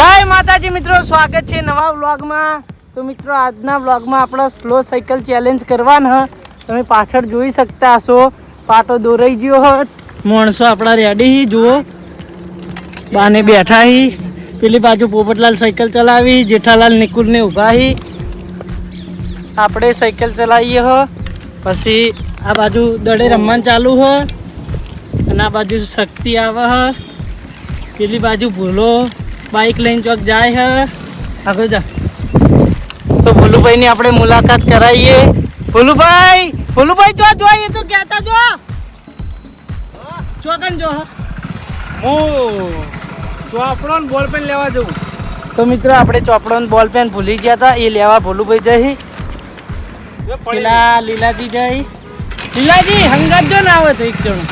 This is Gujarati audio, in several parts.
જય માતાજી મિત્રો, સ્વાગત છે નવા વ્લોગમાં. તો મિત્રો, આજના વ્લોગમાં આપણો સ્લો સાયકલ ચેલેન્જ કરવાના. તમે પાછળ જોઈ શકતા હશો. પાટો દોરાઈ ગયો હોત. માણસો આપણા રેડી જુઓ. બાને બેઠા હી. પેલી બાજુ પોપટલાલ સાયકલ ચલાવી, જેઠાલાલ નિકુલને ઊભા હી. આપણે સાયકલ ચલાવીએ હો. પછી આ બાજુ દડે રમવાનું ચાલુ હો. અને આ બાજુ શક્તિ આવે હ. પેલી બાજુ ભૂલો. બાઇક લઈને ચોક જાય હે. આગળ જા. તો ભોલુભાઈની આપણે મુલાકાત કરાવીએ ભોલુભાઈ ભોલુભાઈ જો જોઈએ તો કહેતા જો. ચોકન જો હું. ચોપડો ને બોલ પેન લેવા જવું તો મિત્રો આપણે ચોપડો બોલ પેન ભૂલી ગયા હતા એ લેવા ભોલુભાઈ જઈ. પેલા લીલાજી જઈ. લીલાજી હંગાત જો ના આવે તો એક જણો.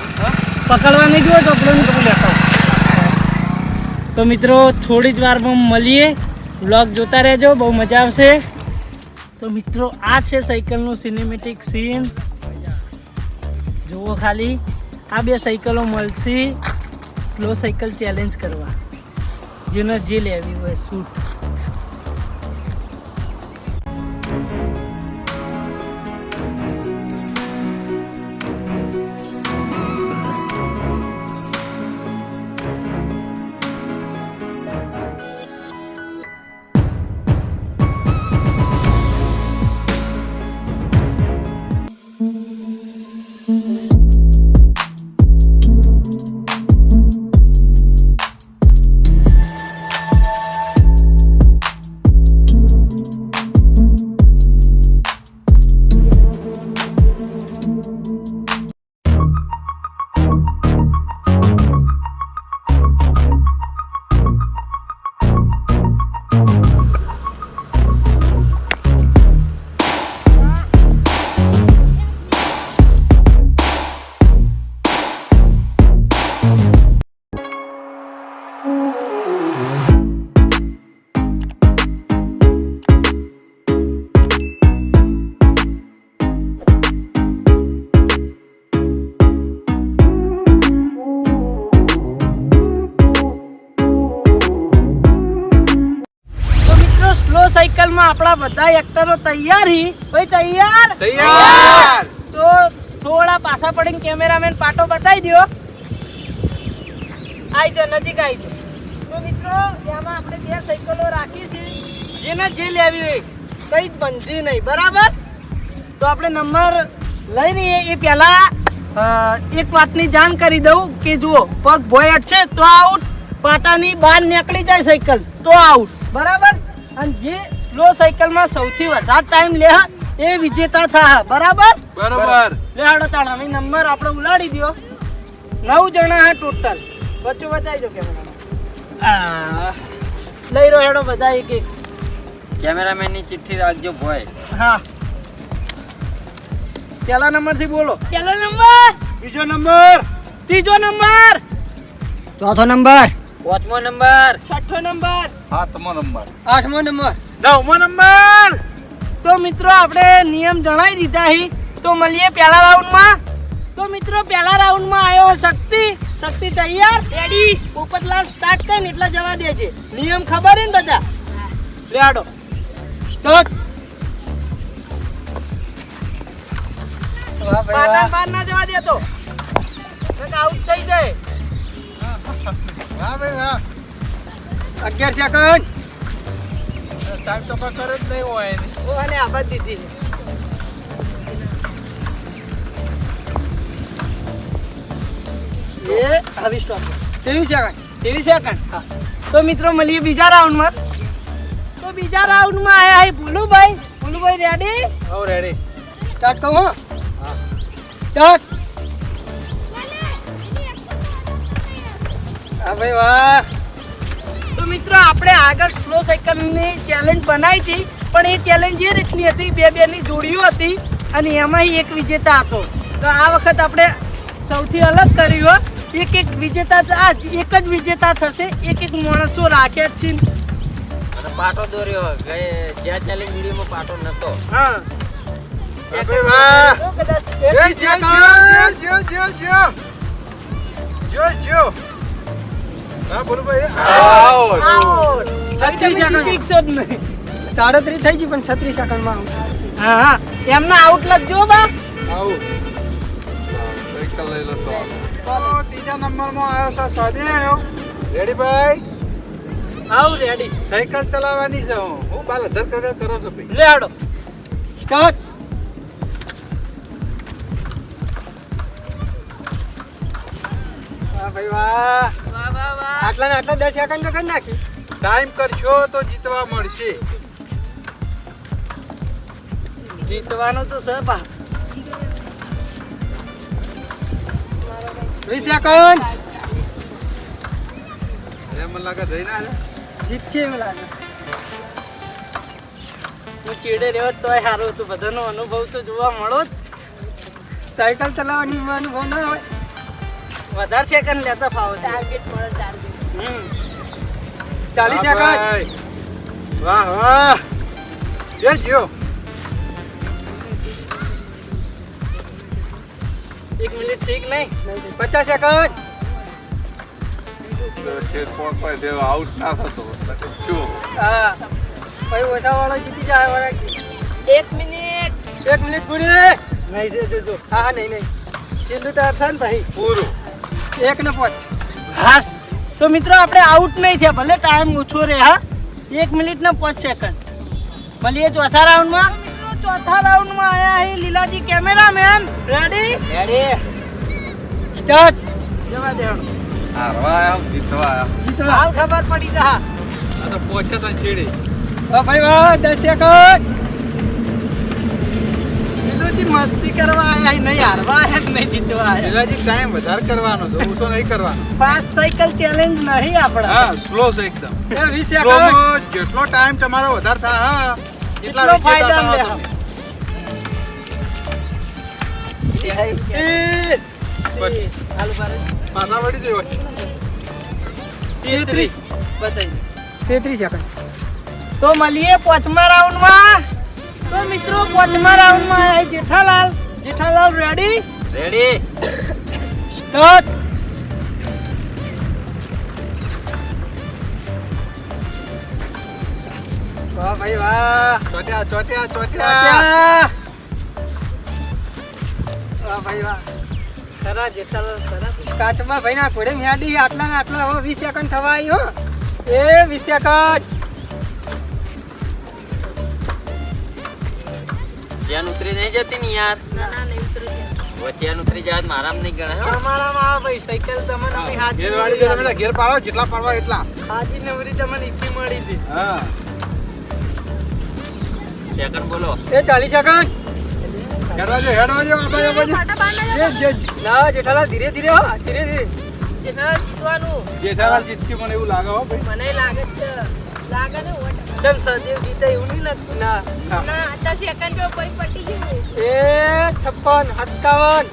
પકડવા નહીં જુઓ ચોપડો ને લેતા. તો મિત્રો, થોડી જ વારમાં મળીએ. બ્લોગ જોતા રહેજો, બહુ મજા આવશે. તો મિત્રો, આ છે સાયકલનું સિનેમેટિક સીન જુઓ ખાલી, આ બે સાયકલો મળશે. સ્લો સાયકલ ચેલેન્જ કરવા. જેને જે લેવી હોય શૂટ આપણા બધા એક્ટરો તૈયાર. હી ભાઈ તૈયાર? તૈયાર! તો થોડા પાછા પડીને કેમેરામેન પાટો બતાવી દો આઈ જો નજીક આવી જો તો મિત્રો એમાં આપણે બે સાયકલો રાખી છે. જેને જે લેવી હોય કઈ જ બંધી નહીં. બરાબર? તો આપણે નંબર લઈને એ- એ પહેલા એક વાતની જાણ કરી દઉં કે જુઓ પગ ભોય અટશે તો આઉટ પાટાની બહાર નીકળી જાય સાયકલ તો આઉટ. બરાબર? અને જે સ્લો સાયકલમાં સૌથી વધારે ટાઈમ લે એ વિજેતા થા બરાબર? બરાબર. લેહાડો તાણ હવે નંબર આપણે ઉલાડી દો નવ જણા હા ટોટલ વચ્ચે બતાવી દો કેમેરા લઈ રહ્યો હેડો બધા એક એક. કેમેરામેનની ચિઠ્ઠી રાખજો ભોય હા. પહેલા નંબરથી બોલો. પેલો નંબર. બીજો નંબર. ત્રીજો નંબર. ચોથો નંબર. પાંચમો નંબર. છઠ્ઠો નંબર. સાતમો નંબર. આઠમો નંબર. નવમો નંબર. તો મિત્રો આપણે નિયમ જણાવી દીધા હી. તો મળીએ પહેલા રાઉન્ડમાં. તો મિત્રો પહેલા રાઉન્ડમાં આવ્યો શક્તિ. શક્તિ તૈયાર? રેડી પોપટલાલ સ્ટાર્ટ કરીને એટલે જવા દેજે. નિયમ ખબર હે ને બધા? રેડો સ્ટાર્ટ પાટણ બહાર ના જવા દેતો આઉટ થઈ જાય. હા ભાઈ હા અગિયાર સેકન્ડ ટાઈમ તો કોઈ કરે જ નહીં હોય. ઓ અને દીધી એ હવે સ્ટોપ ત્રેવીસ સેકન્ડ ત્રેવીસ સેકન્ડ હા તો મિત્રો મળીએ બીજા રાઉન્ડમાં તો બીજા રાઉન્ડમાં આયા હે ભોલુભાઈ ભોલુભાઈ રેડી હવ રેડી સ્ટાર્ટ કહું હા સ્ટાર્ટ હા ભાઈ વાહ. તો મિત્રો આપણે આગળ સ્લો સાયકલની ચેલેન્જ બનાવી હતી પણ એ ચેલેન્જ એ રીતની હતી બે બેની જોડીઓ હતી અને એમાંય એક વિજેતા હતો. તો આ વખત આપણે સૌથી અલગ કર્યું એક એક વિજેતા આ એક જ વિજેતા થશે એક એક માણસો રાખ્યા જ છે. પાટો દોર્યો જ્યાં ચેલેન્જ વિડીયોમાં પાટો નતો. હા. કદાચ જો જો જો જો જો જો જો હા બોલો ભાઈ. આઉટ. આઉટ. છત્રીસ તમે સેકન્ડ. જીતી જ નહીં. સાડત્રીસ થઈ ગઈ પણ છત્રીસ સેકન્ડમાં હા હા. એમના આઉટ લખજો બા. આવું. સાયકલ લઈ લો તો ત્રીજા નંબરમાં આવ્યો છે આવ્યો રેડી ભાઈ? આવ રેડી સાયકલ ચલાવવાની છે હું. હું બાલ અધર કરો છો ભાઈ. રેડો સ્ટાર્ટ વાહ ભાઈ વાહ. વાહ વાહ વાહ. આટલા ને આટલા દસ સેકન્ડ તો કરી નાખી. ટાઈમ કરશો તો જીતવા મળશે. જીતવાનો તો છે બા વીસ સેકન્ડ. એ મને લાગે જીતશે એમ લાગે. હું ચીડે રહ્યો તોય સારું હતું. બધાનો અનુભવ તો જોવા મળો જ. સાયકલ ચલાવવાની અનુભવ ના હોય. વધારે સેકન્ડ લેતા ફાવો ટાર્ગેટ મળે ટાર્ગેટ હમ. ચાલીસ સેકન્ડ વાહ વાહ. એ જીઓ એક મિનિટ ઠીક નહીં. પચાસ સેકન્ડ આઉટ ના થતો. હા. ભાઈ ઓછા વાળો જીતી જાય વાળા એક મિનિટ. એક મિનિટ પૂરી. નહીં દે દે. હા હા નહીં નહીં. છેલ્લું ટાર થાય ને ભાઈ પૂરું. એક ને પાંચ. હાસ. તો મિત્રો આપણે આઉટ નહીં થયા. ભલે ટાઈમ ઓછો રહે હા. એક મિનિટ ને પાંચ સેકન્ડ ભલે ચોથા રાઉન્ડમાં મિત્રો ચોથા રાઉન્ડમાં આયા અહીં Leelaji cameraman ready ready start જવા દેવાનું હારવા આયા. જીતવા જીતવા. હાલ ખબર પડી જા. આ તો પહોંચે તો છેડી વાહ ભાઈ વાહ દસ સેકન્ડ મસ્તી કરવા આયા નહીં હારવા આયા નહીં જીતવા આયા લીલાજી ટાઈમ વધારે કરવાનો છે ઓછો નહીં કરવાનો. ફાસ્ટ સાયકલ ચેલેન્જ નહીં આપણે. હા સ્લો છે એકદમ. એ વીસ Slow સેકન્ડ જેટલો ટાઈમ તમારો વધારે થાય હા એટલા ફાયદા લે પાછા વળી જયો તેત્રીસ. બતાવી તેત્રીસ સેકન્ડ. તો મળીએ પાંચમા રાઉન્ડમાં તો મિત્રો પાંચમા રાઉન્ડમાં આવ્યા Jethalal. Jethalal ready ready start વાહ ભાઈ વાહ. ચોટ્યા ચોટ્યા ચોટ્યા. વાહ ભાઈ વાહ. ખરા જેઠાલાલ ખરા કાચમાં ભાઈ ના ઘોડે મ્યાડી આટલા ને આટલા હવે વીસ સેકન્ડ થવા આવી હો એ વીસ સેકન્ડ. જ્યાં ઉતરી નહીં જતી ને યાર. વચ્ચે ઉતરી જાય મારા નહીં ગણાય હો. તમારામાં ભાઈ સાયકલ તમને અમે હાજી ઘેર વાળી જો તમે ઘેર પાડો જેટલા પાડવા એટલા. હાજી નવરી તમને ઈથી મળી હતી. હા. સેકન્ડ બોલો. એ ચાલીસ સેકન્ડ. હેડવા જો હેડવા જો આ બાજુ જે જે ના જેઠાલાલ ધીરે ધીરે હો ધીરે ધીરે. જેઠાલાલ જીતથી મને એવું લાગે હો ભાઈ. મને લાગે છે. લાગે ને ચમ સદેવ જીતે એવું લાગતું ના હા. એ છપ્પન સત્તાવન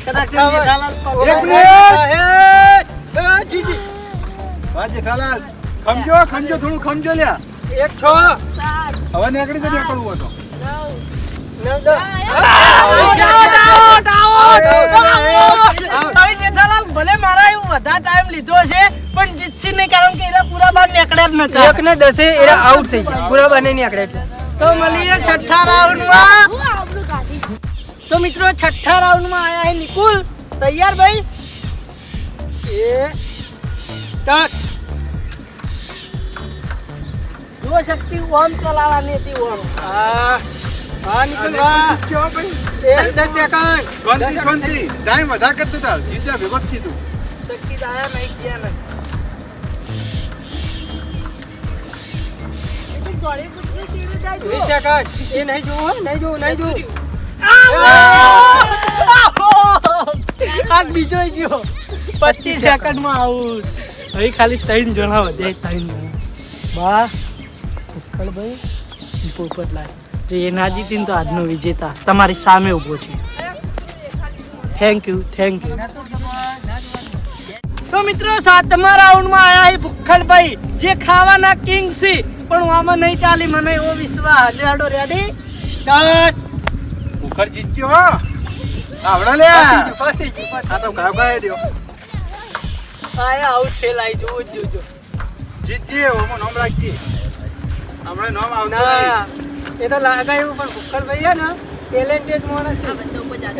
કદાચ અઠ્ઠાવન. જેઠાલાલ એક મિનિટ. એ જીજી વાજે જેઠાલાલ ખમજો ખમજો થોડું ખમજો લ્યા એક છ હવે નીકળી તો પડવું હતો નવ દસ એક ને દસે એરા આઉટ થઈ ગયા. પૂરા બને નહીં આકડે તો મળીએ છઠ્ઠા રાઉન્ડમાં. તો મિત્રો છઠ્ઠા રાઉન્ડમાં આયા હે નિકુલ. તૈયાર ભાઈ? એ સ્ટાર્ટ. જો શક્તિ ઓમ ચલાવવાની હતી ઓમ. હા. હા નિકુલ વાહ. જીત્યો ભાઈ. એ સેકન્ડ. શાંતિ શાંતિ. ટાઈમ વધારે કરતો તાર જીત્યા ભેગો છી તું. શક્તિ આયા નહીં ગયા ને વીસ સેકન્ડ એ નહીં જોવું નહીં જોવું નહીં જોવું આ બીજો ગયો. પચીસ સેકન્ડમાં આવું. હવે ખાલી ત્રણ જણા વધ્યા ત્રણ જણા. બા ઉત્કળભાઈ પોપટલાલ જો એ ના જીતીને તો આજનો વિજેતા તમારી સામે ઊભો છે. થેન્ક યુ થેન્ક યુ તો મિત્રો સાતમા રાઉન્ડમાં આયા છે ભુખ્ખલભાઈ જે ખાવાના કિંગ છે પણ આમાં નહીં ચાલી મને એવો વિશ્વાસ. રેડો રેડી સ્ટાર્ટ મુખર જીત્યો હો. આવડો લે. ગયું, આ તો ગાવ ગાય દ્યો આયા આઉટ છે લાઈ જો જ જો જીતજે ઓમો નામ રાખજે હમણાં નામ આવતું નહીં. એ તો લાગાયું પણ ભૂખલભાઈ હે ને ટેલેન્ટેડ માણસ છે.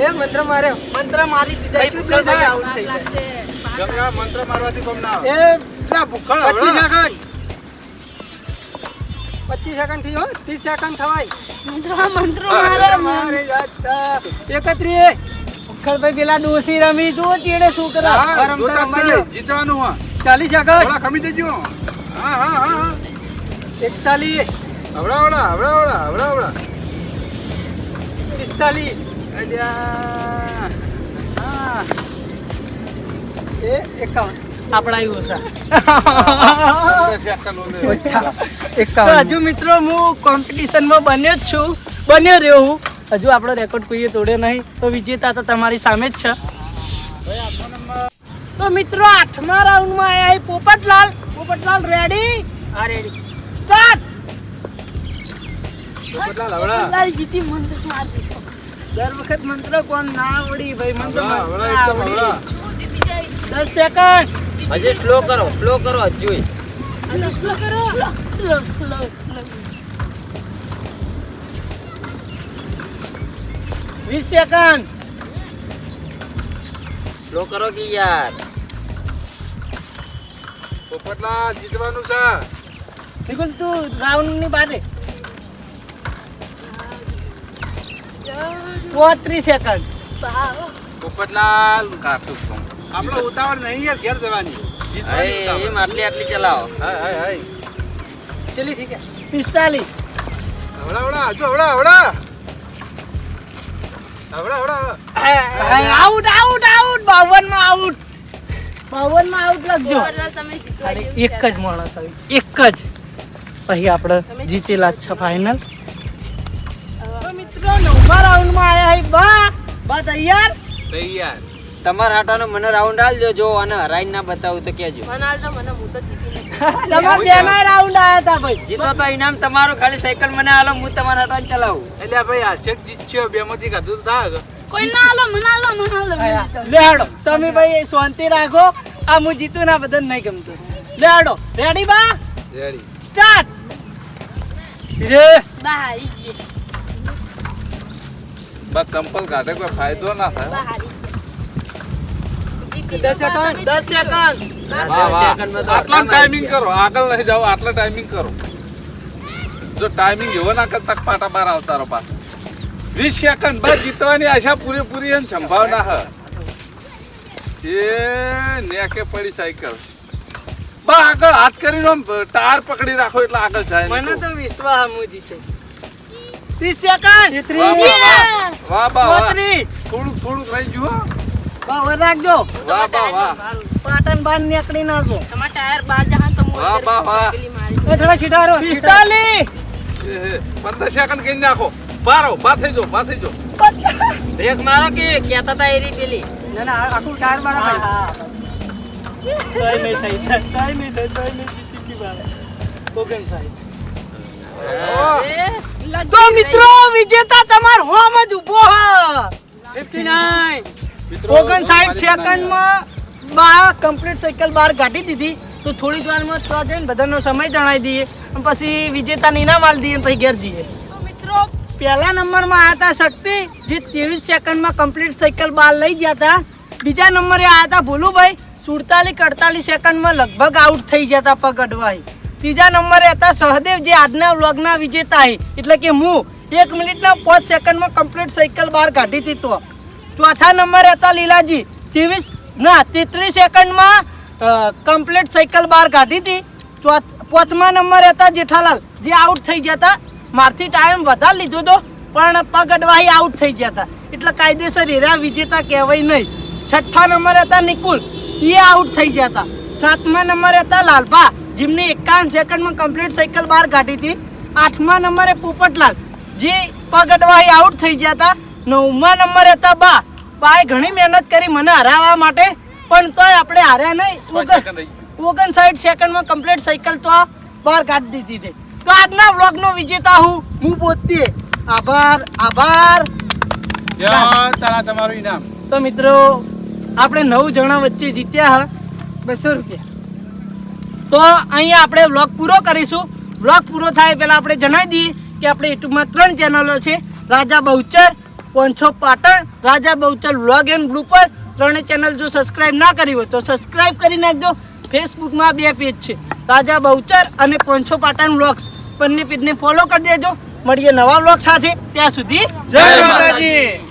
એ મંત્ર માર્યો. મંત્ર મારી દીધા ભૂખણભાઈ આઉટ થઈ જાય આ મંત્ર મારવાથી કોમ ના આવે એ ના ભૂખડ પચીસ સેકન્ડ. પચીસ સેકન્ડથી હો ત્રીસ સેકન્ડ થવાય. મારે જાત એકત્રીસ પેલા ડોસી રમી જો ચેડે શું કરે. જીતવાનું હા ચાલીસ સેકન્ડ. હવડા ખમી જજો. હા હા હા હા. એકતાલીસ. હવડા હવડા હવડા હવડા હવડા હવડા. પિસ્તાલીસ. અલ્યા. હા. એ એકાવન. આપણા હજુ મિત્રો હું કોમ્પિટિશનમાં બન્યો જ છું. બન્યો રહ્યો હું. હજુ આપણો રેકોર્ડ કોઈએ તોડ્યો નહીં. તો વિજેતા તો તમારી સામે જ છે. તો મિત્રો આઠમા રાઉન્ડમાં આયા છે પોપટલાલ. પોપટલાલ રેડી આ રેડી સ્ટાર્ટ પોપટલાલ, હવડા. દર વખત મંત્ર કોણ? ના આવડી ભાઈ મંત્ર તો હવડા, સેકન્ડ હજી સ્લો કરો સ્લો કરો હજી સ્લો કરો. સ્લો સ્લો સ્લો વીસ સેકન્ડ સ્લો કરો કે યાર? પોપટલા જીતવાનું છે. નિકુલ તું રાઉન્ડની બારે પોત્રીસ સેકન્ડ પોપટલાલ કાઠું છું. આપણે ઉતાવળ નહીં યાર ઘેર જવાની. એમ આટલી આટલી ચલાવો. હાય હાય હાય. ચલી ઠીક પિસ્તાલીસ. હવડા હવડા હજુ હવડા હવડા હવડા હવડા આઉટ આઉટ આઉટ બાવનમાં આઉટ બાવનમાં આઉટ લખજો એક જ માણસ આવી. એક જ. પછી આપણે જીતેલા છ ફાઇનલ મિત્રો નવમા રાઉન્ડમાં આયા હી બા. બા તૈયાર? તૈયાર. તમારા હાટાનો મને રાઉન્ડ આલજો જો અને હરાઈ ના બતાવું તો કેજો તમારા બેના રાઉન્ડ આયા તા ભાઈ. જીતો તો ઇનામ તમારું ખાલી સાયકલ મને આલો હું તમારા હાટાને ચલાવું. એટલે ભાઈ હર્ષક જીતશે બે માંથી કાઢું તો થાય હાડો તમે ભાઈ શાંતિ રાખો. આ હું જીતું ના બદન નહીં ગમતું. લેડો રેડી બા? રેડી સ્ટાર્ટ રે. બસ ચંપલ કાઢે કોઈ ફાયદો ના થાય. બા સેકન્ડ દસ સેકન્ડ આટલા ટાઈમિંગ કરો. આગળ નહીં જાઓ આટલા ટાઈમિંગ કરો. જો ટાઈમિંગ એવો ના કરતા પાટા બાર આવતા રહો પાછા. વીસ સેકન્ડ બાદ જીતવાની આશા પૂરેપૂરી અને સંભાવના હ. એ નેકે પડી સાયકલ. બા આગળ હાથ કરીને આમ ટાયર પકડી રાખો એટલે આગળ જાય મને તો. વિશ્વાસ હું જીતો ત્રીસ સેકન્ડ. વાહ, વાહ, વાહ. થોડું બા વાહ ચોત્રીસ થોડુંક થોડુંક રહી ગયું હો. બા વર રાખજો બાર નીકળી વાહ વાહ એ થોડા પંદર સેકન્ડ કરી નાખો. બારો બા થઈ જાઓ બા થઈ જાઓ. બ્રેક મારો કે કેતા તા એરી પેલી? ના ના આખું ટાયર મારા હા, હા. કઈ નહીં થઈ કઈ નહીં થઈ કઈ નહીં જીતી ગઈ બાર. ઓગણસાઠ. તો મિત્રો વિજેતા તમાર હોમ જ ઊભો હ. ઓગણસાઠ સેકન્ડમાં બા કમ્પ્લીટ સાયકલ બહાર કાઢી દીધી. તો થોડી વારમાં તો જઈને બધાનો સમય જણાવી દઈએ. અને પછી વિજેતાને ઇનામ આલી દઈએ પછી ઘેર જઈએ. તો મિત્રો પહેલા નંબરમાં આવ્યા હતા શક્તિ જે ત્રેવીસ સેકન્ડમાં કમ્પ્લીટ સાયકલ બહાર લઈ ગયા હતા. બીજા નંબરે આવ્યા હતા ભોલુભાઈ સુડતાલીસ અડતાલીસ સેકન્ડમાં લગભગ આઉટ થઈ ગયા હતા પગ અડવાઈ. ત્રીજા નંબરે હતા સહદેવ જે આજના વ્લોગના વિજેતા એટલે કે હું એક મિનિટના પાંચ સેકન્ડમાં કમ્પ્લીટ સાયકલ બહાર કાઢી હતી તો ચોથા નંબર હતા લીલાજી. ત્રેવીસ, ના, તેત્રીસ સેકન્ડમાં કમ્પ્લીટ સાયકલ બહાર કાઢી હતી. પાંચમા નંબર હતા જેઠાલાલ. જે આઉટ થઈ ગયા હતા. મારથી ટાઈમ વધારે લીધો હતો પણ પગ અડવાઈ આઉટ થઈ ગયા હતા. એટલે કાયદેસર હેરા વિજેતા કહેવાય નહીં. છઠ્ઠા નંબર હતા નિકુલ. એ આઉટ થઈ ગયા હતા. સાતમા નંબર હતા લાલભા. જેમની એકાવન સેકન્ડમાં કમ્પ્લીટ સાયકલ બહાર કાઢી હતી. આઠમા નંબરે પોપટલાલ. જે પગ અડવાઈ આઉટ થઈ ગયા હતા. નવમા નંબર હતા બા. બાએ ઘણી મહેનત કરી મને હરાવવા માટે પણ તોય આપણે હાર્યા નહીં. ઓગણ-. ઓગણસાઠ સેકન્ડમાં કમ્પ્લીટ સાયકલ તો બહાર કાઢી દીધી હતી તો આજના વ્લોગનો વિજેતા હું હું પોતે. આભાર આભાર. તારા તમારું ઇનામ. તો મિત્રો આપણે નવ જણા વચ્ચે જીત્યા હ બસો રૂપિયા. તો અહીંયા આપણે વ્લોગ પૂરો કરીશું. વ્લોગ પૂરો થાય પહેલાં આપણે જણાવી દઈએ કે આપણે યુટ્યુબમાં ત્રણ ચેનલો છે. Raja Bahuchar પોંછો Patan, Raja Bahuchal vlog and blooper ત્રણે ચેનલ જો સબસ્ક્રાઇબ ના કરી હોય તો સબસ્ક્રાઇબ કરી નાખજો. ફેસબુકમાં બે પેજ છે. રાજા બહુચર અને પોંછો પાટણ વ્લોગ્સ બંને પેજને ફોલો કરી દેજો. મળીએ નવા વ્લોગ સાથે. ત્યાં સુધી જય માતાજી.